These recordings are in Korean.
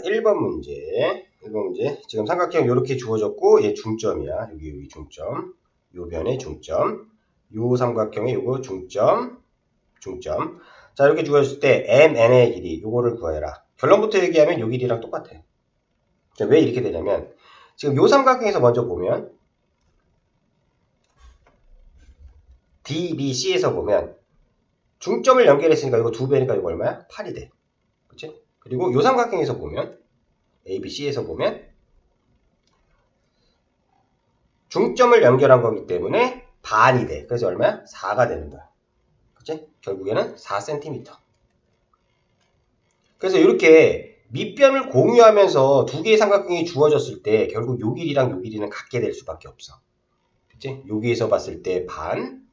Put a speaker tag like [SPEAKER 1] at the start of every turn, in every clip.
[SPEAKER 1] 자, 1번 문제. 1번 문제. 지금 삼각형 이렇게 주어졌고, 얘 중점이야. 여기, 여기 중점. 요 변의 중점. 요 삼각형의 요거 중점. 중점. 자, 이렇게 주어졌을 때, MN의 길이, 요거를 구해라. 결론부터 얘기하면 요 길이랑 똑같아. 자, 왜 이렇게 되냐면, 지금 요 삼각형에서 먼저 보면, DBC에서 보면, 중점을 연결했으니까 이거 두 배니까 이거 얼마야? 8이 돼. 그치? 그리고 요 삼각형에서 보면 ABC에서 보면 중점을 연결한 거기 때문에 반이 돼. 그래서 얼마야? 4가 되는 거야. 그치? 결국에는 4cm. 그래서 이렇게 밑변을 공유하면서 두 개의 삼각형이 주어졌을 때 결국 요 길이랑 요 길이는 같게 될 수밖에 없어. 그치? 여기에서 봤을 때 반,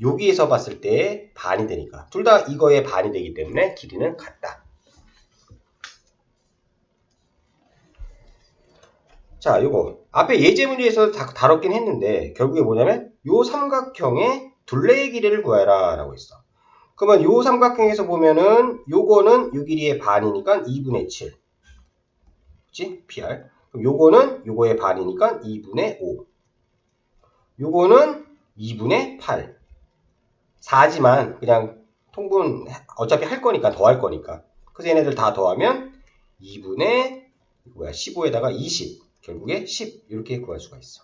[SPEAKER 1] 여기에서 봤을 때 반이 되니까 둘 다 이거의 반이 되기 때문에 길이는 같다. 자, 요거 앞에 예제 문제에서 다 다뤘긴 했는데 결국에 뭐냐면 요 삼각형의 둘레의 길이를 구해라 라고 했어. 그러면 요 삼각형에서 보면은 요거는 요 길이의 반이니까 2분의 7. 그치? PR. 그럼 요거는 요거의 반이니까 2분의 5. 요거는 2분의 8. 4지만 그냥 통분 어차피 할 거니까 더 할 거니까. 그래서 얘네들 다 더하면 2분의 뭐야 15에다가 20. 결국에 10 이렇게 구할 수가 있어.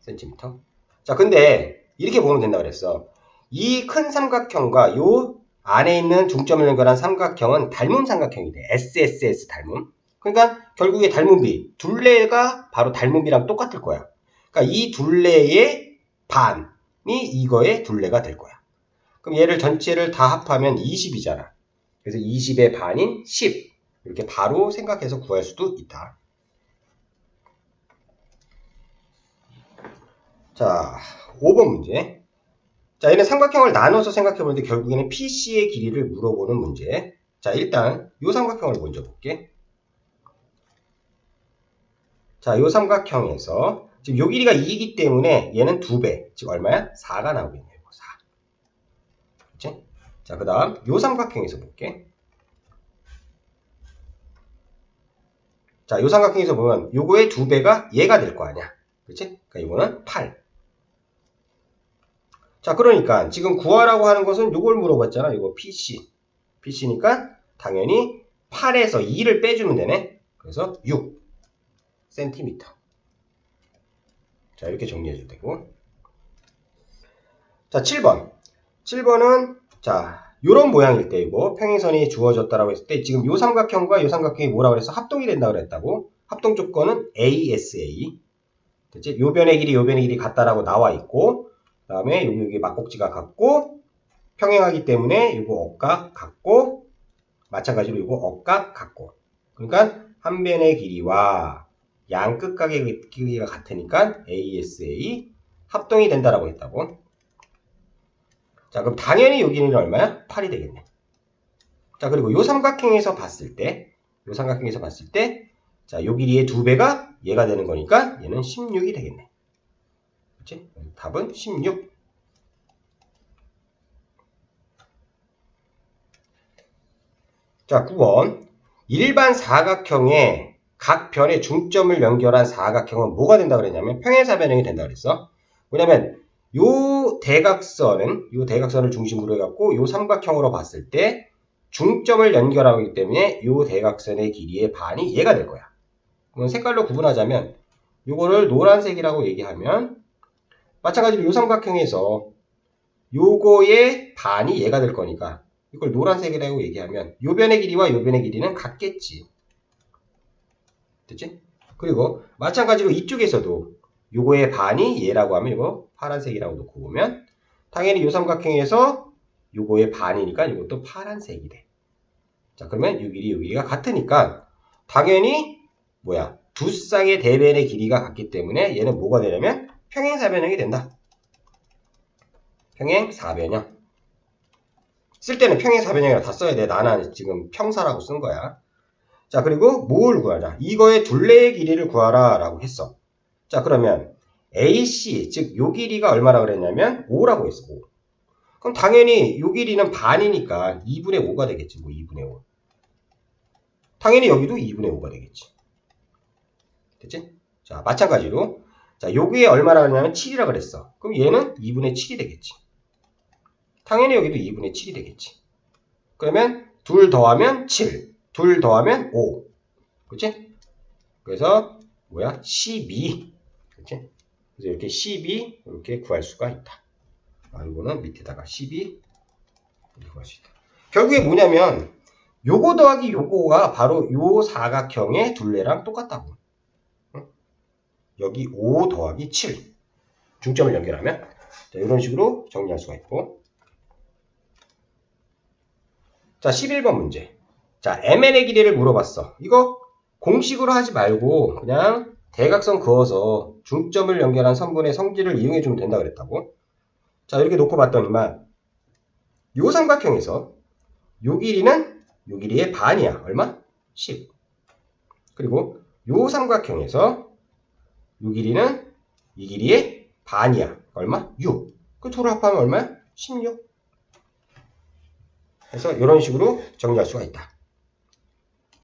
[SPEAKER 1] 센티미터. 자, 근데 이렇게 보면 된다 그랬어. 이 큰 삼각형과 요 안에 있는 중점을 연결한 삼각형은 닮은 삼각형이 돼. SSS 닮음. 그러니까 결국에 닮음비 둘레가 바로 닮음비랑 똑같을 거야. 그러니까 이 둘레의 반이 이거의 둘레가 될 거야. 그럼 얘를 전체를 다 합하면 20이잖아. 그래서 20의 반인 10 이렇게 바로 생각해서 구할 수도 있다. 자, 5번 문제. 자, 얘는 삼각형을 나눠서 생각해 보는데 결국에는 PC의 길이를 물어보는 문제. 자, 일단 이 삼각형을 먼저 볼게. 자, 이 삼각형에서 지금 요 길이가 2이기 때문에 얘는 2배. 즉 얼마야? 4가 나오겠네요. 4. 그치? 자, 그 다음 요 삼각형에서 볼게. 자, 요 삼각형에서 보면 요거의 2배가 얘가 될 거 아니야. 그치? 그러니까 이거는 8. 자, 그러니까 지금 구하라고 하는 것은 이걸 물어봤잖아. 이거 PC. PC니까 당연히 8에서 2를 빼주면 되네. 그래서 6 cm. 자, 이렇게 정리해도 되고. 자, 7번. 7번은 자, 요런 모양일 때 이거 평행선이 주어졌다라고 했을 때 지금 요 삼각형과 요 삼각형이 뭐라고 그랬어? 합동이 된다 그랬다고. 합동 조건은 ASA. 됐지? 요 변의 길이 요 변의 길이 같다라고 나와 있고 그 다음에 여기, 여기 막꼭지가 같고 평행하기 때문에 이거 억각 같고 마찬가지로 이거 억각 같고. 그러니까 한 변의 길이와 양 끝각의 길이가 같으니까 ASA 합동이 된다라고 했다고. 자 그럼 당연히 여기는 얼마야? 8이 되겠네. 자 그리고 이 삼각형에서 봤을 때이 삼각형에서 봤을 때 자 요 길이의 두 배가 얘가 되는 거니까 얘는 16이 되겠네 그치? 답은 16. 자, 9번. 일반 사각형의 각 변의 중점을 연결한 사각형은 뭐가 된다 그랬냐면 평행사 변형이 된다 그랬어. 왜냐면 요 대각선은 요 대각선을 중심으로 해갖고 요 삼각형으로 봤을 때 중점을 연결하기 때문에 요 대각선의 길이의 반이 얘가 될 거야. 그럼 색깔로 구분하자면 요거를 노란색이라고 얘기하면 마찬가지로 요 삼각형에서 요거의 반이 얘가 될 거니까 이걸 노란색이라고 얘기하면 요 변의 길이와 요 변의 길이는 같겠지. 됐지? 그리고 마찬가지로 이쪽에서도 요거의 반이 얘라고 하면 이거 파란색이라고 놓고 보면 당연히 요 삼각형에서 요거의 반이니까 이것도 파란색이 돼. 자 그러면 요 길이 요 길이가 같으니까 당연히 뭐야 두 쌍의 대변의 길이가 같기 때문에 얘는 뭐가 되냐면 평행 사변형이 된다. 평행 사변형. 쓸 때는 평행 사변형이라 다 써야 돼. 나는 지금 평사라고 쓴 거야. 자, 그리고 뭘 구하자? 이거의 둘레의 길이를 구하라 라고 했어. 자, 그러면 AC, 즉, 요 길이가 얼마나 그랬냐면 5라고 했어. 5. 그럼 당연히 요 길이는 반이니까 2분의 5가 되겠지. 뭐 2분의 5. 당연히 여기도 2분의 5가 되겠지. 됐지? 자, 마찬가지로 자, 여기에 얼마나 하냐면 7이라 그랬어. 그럼 얘는 2분의 7이 되겠지. 당연히 여기도 2분의 7이 되겠지. 그러면 둘 더하면 7, 둘 더하면 5. 그치? 그래서 뭐야? 12. 그치? 그래서 이렇게 12 이렇게 구할 수가 있다. 아, 이거는 밑에다가 12 이렇게 구할 수 있다. 결국에 뭐냐면 요거 더하기 요거가 바로 요 사각형의 둘레랑 똑같다고. 응? 여기 5 더하기 7. 중점을 연결하면 자, 이런 식으로 정리할 수가 있고 자, 11번 문제. 자, MN의 길이를 물어봤어. 이거 공식으로 하지 말고 그냥 대각선 그어서 중점을 연결한 선분의 성질을 이용해 주면 된다 그랬다고. 자, 이렇게 놓고 봤더니만 요 삼각형에서 요 길이는 요 길이의 반이야. 얼마? 10. 그리고 요 삼각형에서 요 길이는 이 길이의 반이야. 얼마? 6. 그 둘을 합하면 얼마야? 16. 그래서 이런 식으로 정리할 수가 있다.